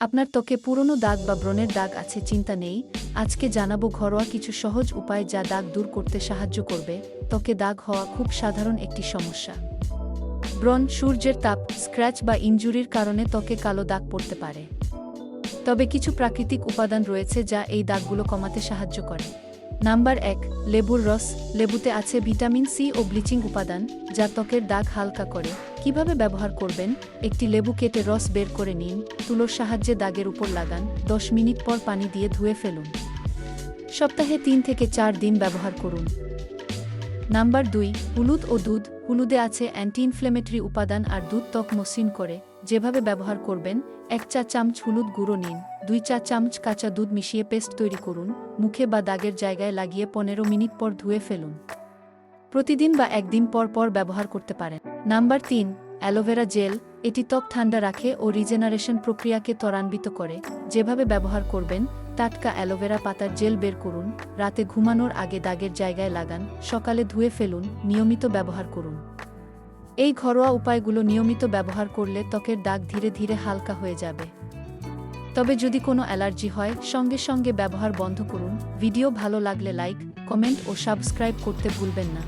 আপনার ত্বকে পুরনো দাগ বা ব্রণের দাগ আছে, চিন্তা নেই। আজকে জানাব ঘরোয়া কিছু সহজ উপায় যা দাগ দূর করতে সাহায্য করবে। ত্বকে দাগ হওয়া খুব সাধারণ একটি সমস্যা। ব্রণ, সূর্যের তাপ, স্ক্র্যাচ বা ইঞ্জুরির কারণে ত্বকে কালো দাগ পড়তে পারে। তবে কিছু প্রাকৃতিক উপাদান রয়েছে যা এই দাগগুলো কমাতে সাহায্য করে। নাম্বার এক, লেবুর রস, লেবুতে আছে ভিটামিন সি ও ব্লিচিং উপাদান, যা ত্বকের দাগ হালকা করে। কীভাবে ব্যবহার করবেন? একটি লেবু কেটে রস বের করে নিন, তুলোর সাহায্যে দাগের উপর লাগান, দশ মিনিট পর পানি দিয়ে ধুয়ে ফেলুন। সপ্তাহে তিন থেকে চার দিন ব্যবহার করুন। নাম্বার দুই, হলুদ ও দুধ। হলুদে আছে অ্যান্টি ইনফ্লেমেটরি উপাদান আর দুধ ত্বক মসৃণ করে। যেভাবে ব্যবহার করবেন, এক চা চামচ হলুদ গুঁড়ো নিন। দুই চা চামচ কাঁচা দুধ মিশিয়ে পেস্ট তৈরি করুন, মুখে বা দাগের জায়গায় লাগিয়ে পনেরো মিনিট পর ধুয়ে ফেলুন। প্রতিদিন বা একদিন পর পর ব্যবহার করতে পারেন। নাম্বার তিন, অ্যালোভেরা জেল, এটি ত্বক ঠান্ডা রাখে ও রিজেনারেশন প্রক্রিয়াকে ত্বরান্বিত করে। যেভাবে ব্যবহার করবেন, টাটকা অ্যালোভেরা পাতার জেল বের করুন, রাতে ঘুমানোর আগে দাগের জায়গায় লাগান, সকালে ধুয়ে ফেলুন, নিয়মিত ব্যবহার করুন। এই ঘরোয়া উপায়গুলো নিয়মিত ব্যবহার করলে ত্বকের দাগ ধীরে ধীরে হালকা হয়ে যাবে। তবে যদি কোনো অ্যালার্জি হয়, সঙ্গে সঙ্গে ব্যবহার বন্ধ করুন। ভিডিও ভালো লাগলে লাইক, কমেন্ট ও সাবস্ক্রাইব করতে ভুলবেন না।